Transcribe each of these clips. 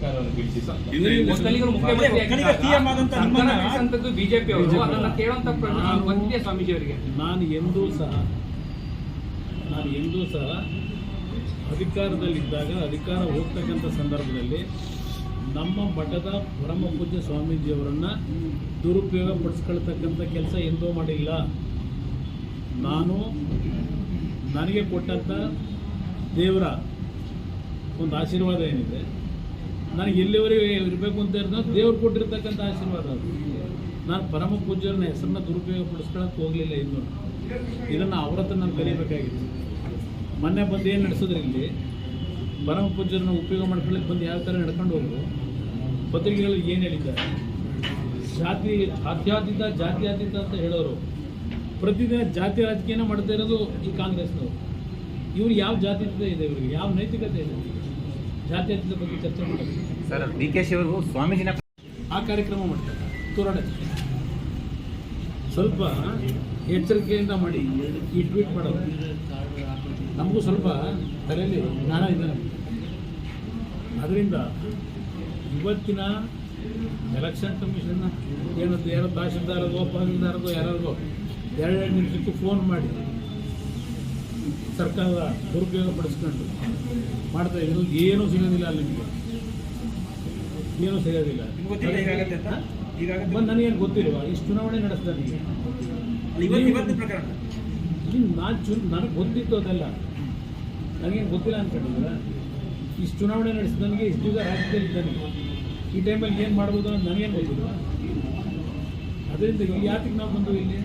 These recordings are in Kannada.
ಸರ್ಕಾರವನ್ನು ಬೀಳಿಸಿ ಒಕ್ಕಲಿಗರು ಮುಖ್ಯಮಂತ್ರಿ ಬಿಜೆಪಿ ಅವರು. BJP ಅದನ್ನ ಕೇಳುವಂತ ಪ್ರಶ್ನೆ ಬಂದಿದೆ ಸ್ವಾಮೀಜಿ ಅವರಿಗೆ. ನಾನು ಎಂದೂ ಸಹ ನಾನು ಎಂದೂ ಸಹ ಅಧಿಕಾರದಲ್ಲಿದ್ದಾಗ ಅಧಿಕಾರ ಹೋಗ್ತಕ್ಕಂಥ ಸಂದರ್ಭದಲ್ಲಿ ನಮ್ಮ ಮಠದ ಪರಮ ಪೂಜ್ಯ ಸ್ವಾಮೀಜಿಯವರನ್ನ ದುರುಪಯೋಗ ಪಡಿಸ್ಕೊಳ್ತಕ್ಕಂಥ ಕೆಲಸ ಎಂದೂ ಮಾಡಿಲ್ಲ. ನಾನು ನನಗೆ ಕೊಟ್ಟಂಥ ದೇವರ ಒಂದು ಆಶೀರ್ವಾದ ಏನಿದೆ ನನಗೆ ಎಲ್ಲಿವರೆಗೆ ಇರಬೇಕು ಅಂತ ಇರೋದು ದೇವ್ರು ಕೊಟ್ಟಿರ್ತಕ್ಕಂಥ ಆಶೀರ್ವಾದ ಅದು. ನಾನು ಪರಮ ಪೂಜ್ಯರನ್ನ ಹೆಸರನ್ನ ದುರುಪಯೋಗ ಪಡಿಸ್ಕೊಳಕ್ಕೆ ಹೋಗಲಿಲ್ಲ ಇನ್ನು. ಇದನ್ನು ಅವ್ರ ಹತ್ರ ನಾನು ಕಲಿಯಬೇಕಾಗಿತ್ತು ಮೊನ್ನೆ ಬಂದು ಏನು ನಡೆಸಿದ್ರೆ ಇಲ್ಲಿ? ಪರಮ ಪೂಜ್ಯರನ್ನ ಉಪಯೋಗ ಮಾಡ್ಕೊಳ್ಳಿಕ್ಕೆ ಬಂದು ಯಾವ ಥರ ನಡ್ಕೊಂಡು ಹೋಗು ಪತ್ರಿಕೆಗಳಲ್ಲಿ ಏನು ಹೇಳಿದ್ದಾರೆ? ಜಾತಿ, ಅತ್ಯಾತೀತ, ಜಾತ್ಯಾತೀತ ಅಂತ ಹೇಳೋರು. ಪ್ರತಿದಿನ ಜಾತಿ ರಾಜಕೀಯನ ಮಾಡ್ತಾ ಇರೋದು ಈ ಕಾಂಗ್ರೆಸ್ನವರು. ಇವ್ರು ಯಾವ ಜಾತಿ ಇದೆ ಇವರಿಗೆ? ಯಾವ ನೈತಿಕತೆ ಇದೆ? ಜಾತ್ಯತೀತ ಬಗ್ಗೆ ಚರ್ಚೆ ಮಾಡಬೇಕು. ಸರ್ ಡಿ ಕೆ ಶಿ ಅವರು ಸ್ವಾಮೀಜಿನ ಆ ಕಾರ್ಯಕ್ರಮ ಮಾಡ್ತಾರೆ. ತೋರಾಡಕ್ಕೆ ಸ್ವಲ್ಪ ಎಚ್ಚರಿಕೆಯಿಂದ ಮಾಡಿ ಈ ಟ್ವೀಟ್ ಮಾಡೋದು. ನಮಗೂ ಸ್ವಲ್ಪ ತಲೆಯಲ್ಲಿ ಜ್ಞಾನ ಇದೆ. ಅದರಿಂದ ಇವತ್ತಿನ ಎಲೆಕ್ಷನ್ ಕಮಿಷನ್ ಏನದು ಯಾರೋ ತಹಶೀಲ್ದಾರದೋ ತಹಶೀಲ್ದಾರದೋ ಯಾರಾದೋ ಎರಡೆರಡು ನಿಮಿಷಕ್ಕೂ ಫೋನ್ ಮಾಡಿ. ಸರ್ಕಾರದ ದುರುಪಯೋಗ ಪಡಿಸ್ಕೊಂಡು ಮಾಡ್ತಾ ಇದ್ರು ಏನೂ ಸಿಗೋದಿಲ್ಲ ಅಲ್ಲಿ ನಿಮಗೆ. ಏನೂ ಸಿಗೋದಿಲ್ಲ. ಬಂದು ನನಗೇನು ಗೊತ್ತಿಲ್ಲ ಇಷ್ಟು ಚುನಾವಣೆ ನಡೆಸ್ತಾ ಇವತ್ತು ಇವತ್ತಿನ ಪ್ರಕರಣ. ಇನ್ನು ನಾನು ಚು ನನಗೆ ಗೊತ್ತಿತ್ತು ಅದೆಲ್ಲ. ನನಗೇನು ಗೊತ್ತಿಲ್ಲ ಅಂದ್ಕೊಂಡಿದ್ರ ಇಷ್ಟು ಚುನಾವಣೆ ನಡೆಸಿದ ನನಗೆ ಇಷ್ಟು ದಿವಸ ರಾಜ್ಯದಲ್ಲಿ ಇದ್ದಾನೆ. ಈ ಟೈಮಲ್ಲಿ ಏನು ಮಾಡ್ಬೋದು ಅಂತ ನನಗೇನು ಗೊತ್ತಿಲ್ಲ ಅದರಿಂದ ಇಲ್ಲಿ ಯಾತಿಗೆ ನಾವು ಬಂದು ಇಲ್ಲಿ?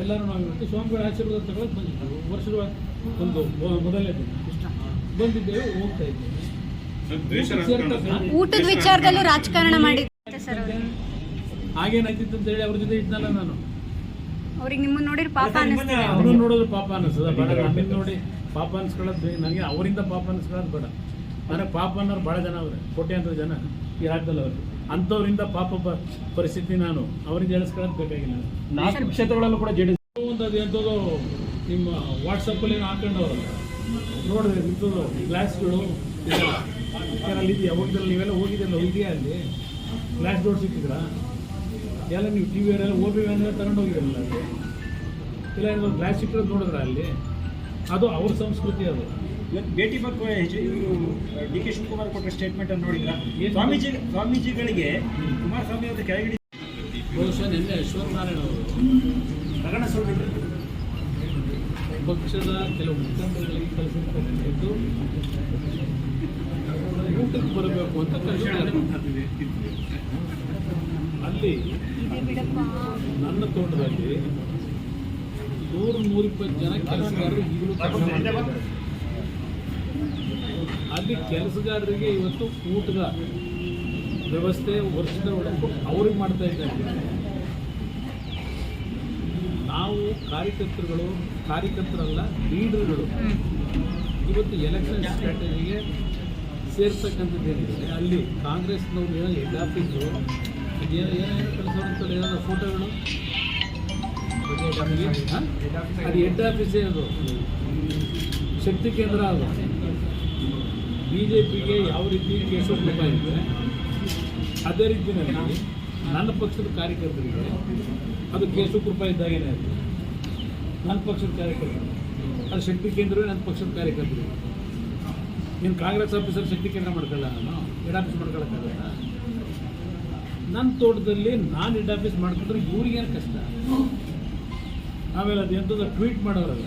ಎಲ್ಲರೂ ನಾವು ಇವತ್ತು ಸ್ವಾಮಿಗಳ ಆಶೀರ್ವಾದ ತಗೊಳಕ್ಕೆ ಬಂದಿದ್ದೆವು. ವರ್ಷದ ಒಂದು ಮೊದಲನೇ ದಿನ. ಬಂದಿದ್ದೇವೆ ಹೋಗ್ತಾ ಇದ್ದೇವೆ. ಊಟದ ವಿಚಾರದಲ್ಲೂ ರಾಜಕಾರಣ ಮಾಡಿದ್ದೆ ಸರ್ ಅಂತ ಹೇಳಿ ಅವ್ರ ಜೊತೆ ಇದ್ನಲ್ಲ ನಾನು. ಅವ್ರಿಗೆ ನಿಮ್ಮನ್ನ ನೋಡಿದ್ರೆ ಪಾಪ ಅನ್ನಿಸ್ತದೆ ಅವರು ನೋಡಿದ್ರೆ ಪಾಪ ಅನ್ನಿಸ್ತದ ಬೇಡ ನಮ್ಮನ್ನ ನೋಡಿ ಪಾಪ ಅನ್ಸ್ಕೊಳ್ಳೋದು ನನಗೆ ಅವರಿಂದ ಪಾಪ ಅನ್ಸ್ಕೊಳ್ಳೋದು ಬೇಡ. ನನಗೆ ಪಾಪ ಅನ್ನೋರು ಭಾಳ ಜನ ಅವ್ರೆ. ಕೋಟ್ಯಾಂತರ ಜನ ಈ ರಾಜ್ಯದಲ್ಲಿ ಅವರು ಅಂಥವ್ರಿಂದ ಪಾಪ ಪರಿಸ್ಥಿತಿ ನಾನು ಅವರಿಂದ ಹೇಳಿಸ್ಕೊಳ್ಳೋದು ಬೇಕಾಗಿಲ್ಲ. ನಾಲ್ಕು ಕ್ಷೇತ್ರಗಳಲ್ಲೂ ಕೂಡ ಒಂದು ಅದು ಎಂಥದ್ದು ನಿಮ್ಮ ವಾಟ್ಸಪ್ಪಲ್ಲಿ ಹಾಕೊಂಡವ್ರಲ್ಲ. ನೋಡಿದ್ರೆ ನಿಂತದ್ದು ಗ್ಲಾಸ್ಗಳು ಅಲ್ಲಿ ಇದೆಯಾ? ಹೋಗಿದ್ರಲ್ಲಿ ನೀವೆಲ್ಲ ಹೋಗಿದ್ದೆಲ್ಲ ಇದೆಯಾ ಅಲ್ಲಿ? ಗ್ಲಾಸ್ ಡೋರ್ ಸಿಕ್ಕಿದ್ರ? ಎಲ್ಲ ನೀವು ಟಿ ವಿಯವರೆಲ್ಲ ಓ ಬಿ ವ್ಯಾನ್ ತಗೊಂಡು ಹೋಗಿರಲ್ಲ ಅಲ್ಲಿ? ಇಲ್ಲ, ಏನಾದ್ರು ಗ್ಲಾಸ್ ಸಿಕ್ಕಿರೋದು ನೋಡಿದ್ರ ಅಲ್ಲಿ? ಅದು ಅವ್ರ ಸಂಸ್ಕೃತಿ ಅದು. ಇವತ್ತು ಭೇಟಿ ಬಗ್ಗೆ ಹೆಚ್ಚು ಇವರು ಡಿ ಕೆ ಶಿವಕುಮಾರ್ ಕೊಟ್ಟ ಸ್ಟೇಟ್ಮೆಂಟ್ ಅನ್ನು ನೋಡಿದ್ರ? ಸ್ವಾಮೀಜಿ ಸ್ವಾಮೀಜಿಗಳಿಗೆ ಕುಮಾರಸ್ವಾಮಿ ಅವರು ಕೆಳಗಿಡಿ ಬಹುಶಃ ನಿನ್ನೆ ಅಶ್ವತ್ಥನಾರಾಯಣ ಅವರು ಪ್ರಕರಣ ಸುಳ್ಳು ಪಕ್ಷದ ಕೆಲವು ಮುಖಂಡರುಗಳಿಗೆ ಕಲಿಸಿರ್ತಕ್ಕಂಥದ್ದು ಊಟಕ್ಕೆ ಬರಬೇಕು ಅಂತ ಕಳಿಸಿದ್ದಾರೆ. ಅಲ್ಲಿ ನನ್ನ ತೋಟದಲ್ಲಿ ನೂರು ನೂರಿಪ್ಪತ್ತು ಜನ ಕೆಲಸಗಾರರು ಈಗಲೂ. ಅಲ್ಲಿ ಕೆಲಸಗಾರರಿಗೆ ಇವತ್ತು ಊಟದ ವ್ಯವಸ್ಥೆ, ವರ್ಷದ ಒಳಗೂ ಅವ್ರಿಗೆ ಮಾಡ್ತಾ ಇದ್ದಾರೆ. ನಾವು ಕಾರ್ಯಕರ್ತರುಗಳು, ಕಾರ್ಯಕರ್ತರಲ್ಲ, ಲೀಡರ್ಗಳು. ಇವತ್ತು ಎಲೆಕ್ಷನ್ ಸ್ಟ್ರಾಟಜಿಗೆ ಸೇರ್ತಕ್ಕಂಥದ್ದು ಏನಿದೆ? ಅಲ್ಲಿ ಕಾಂಗ್ರೆಸ್ನವ್ರು ಏನೋ ಆಫೀಸು ಇದೇನೋ ಏನೇನು ಕೆಲಸ ಏನಾದ್ರು ಫೋಟೋಗಳು? ಅದು ಹೆಡ್ ಆಫೀಸೇ ಅದು. ಶಕ್ತಿ ಕೇಂದ್ರ ಅದು. ಬಿ ಜೆ ಪಿಗೆ ಯಾವ ರೀತಿ ಕೇಸು ಕೃಪ ಇದ್ದರೆ ಅದೇ ರೀತಿಯಲ್ಲಿ ನನ್ನ ಪಕ್ಷದ ಕಾರ್ಯಕರ್ತರಿಗೆ ಅದು ಕೇಸು ಕೃಪ ಇದ್ದಾಗೇನೆ ಅದು. ನನ್ನ ಪಕ್ಷದ ಕಾರ್ಯಕರ್ತರು. ಅದು ಶಕ್ತಿ ಕೇಂದ್ರವೇ ನನ್ನ ಪಕ್ಷದ ಕಾರ್ಯಕರ್ತರು. ನೀನು ಕಾಂಗ್ರೆಸ್ ಆಫೀಸರ್ ಶಕ್ತಿ ಕೇಂದ್ರ ಮಾಡ್ಕೊಳ್ಳ ನಾನು? ಹೆಡ್ ಆಫೀಸ್ ಮಾಡ್ಕೊಳ್ಳೋಕ್ಕಾಗಲ್ಲ ನನ್ನ ತೋಟದಲ್ಲಿ ನಾನು ಹೆಡ್ ಆಫೀಸ್ ಮಾಡ್ಕೊಂಡ್ರೆ ಇವ್ರಿಗೇನು ಕಷ್ಟ? ಆಮೇಲೆ ಅದು ಎಂಥದ್ದು ಟ್ವೀಟ್ ಮಾಡೋರಲ್ಲ.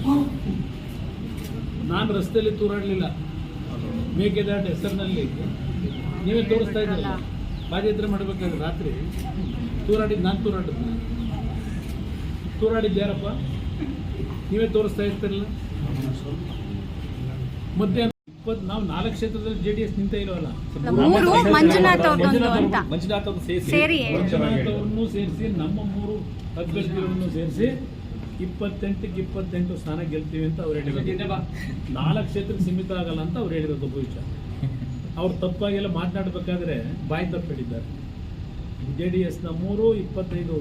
ನಾನು ರಸ್ತೆಯಲ್ಲಿ ತೂರಾಡಲಿಲ್ಲ. ಮೇಕೆದಾಟ ಹೆಸರಿನಲ್ಲಿ ನೀವೇ ತೋರಿಸ್ತಾ ಇದ್ದೀರಲ್ಲ. ಪಾದಯಾತ್ರೆ ಮಾಡಬೇಕಾದ್ರೆ ರಾತ್ರಿ. ತೂರಾಡಿದ್ದು ನಾನು ತೂರಾಡಿದ್ದೆ. ತೂರಾಡಿದ್ದು ಯಾರಪ್ಪ? ನೀವೇ ತೋರಿಸ್ತಾ ಇರ್ತಿರಲ್ಲ. ಮಧ್ಯಾಹ್ನ ಇಪ್ಪತ್ತು ನಾವು ನಾಲ್ಕು ಕ್ಷೇತ್ರದಲ್ಲಿ ಜೆ ಡಿ ಎಸ್ ನಿಂತ ಇರೋಲ್ಲ ಮಂಜುನಾಥ್ ಸೇರಿಸಿ ನಮ್ಮ ಮೂರು ಅಭ್ಯರ್ಥಿಗಳನ್ನು ಸೇರಿಸಿ ಇಪ್ಪತ್ತೆಂಟಕ್ಕೆ ಇಪ್ಪತ್ತೆಂಟು ಸ್ಥಾನ ಗೆಲ್ತೀವಿ ಅಂತ ಅವ್ರು ಹೇಳಿರೋದು. ನಾಲ್ಕು ಕ್ಷೇತ್ರಕ್ಕೆ ಸೀಮಿತ ಆಗಲ್ಲ ಅಂತ ಅವ್ರು ಹೇಳಿರೋದು ಒಬ್ಬ ವಿಚಾರ. ಅವ್ರು ತಪ್ಪಾಗೆಲ್ಲ ಮಾತನಾಡಬೇಕಾದ್ರೆ ಬಾಯಿ ತಪ್ಪು ಹೇಳಿದ್ದಾರೆ ಜೆ ಡಿ ಎಸ್ನ ಮೂರು ಇಪ್ಪತ್ತೈದು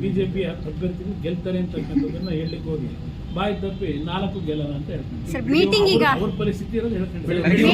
ಬಿ ಜೆ ಪಿ ಅಭ್ಯರ್ಥಿಗಳು ಗೆಲ್ತಾರೆ ಅಂತಕ್ಕಂಥದ್ದನ್ನ ಹೇಳಲಿಕ್ಕೆ ಹೋಗಿ. ಬಾಯಿ ತಪ್ಪಿ ನಾಲ್ಕು ಗೆಲ್ಲಲ್ಲ ಅಂತ ಹೇಳ್ತಾರೆ ಸರ್, meeting ಈಗ- ಅವ್ರ ಪರಿಸ್ಥಿತಿ ಇರೋದು ನನಗೆ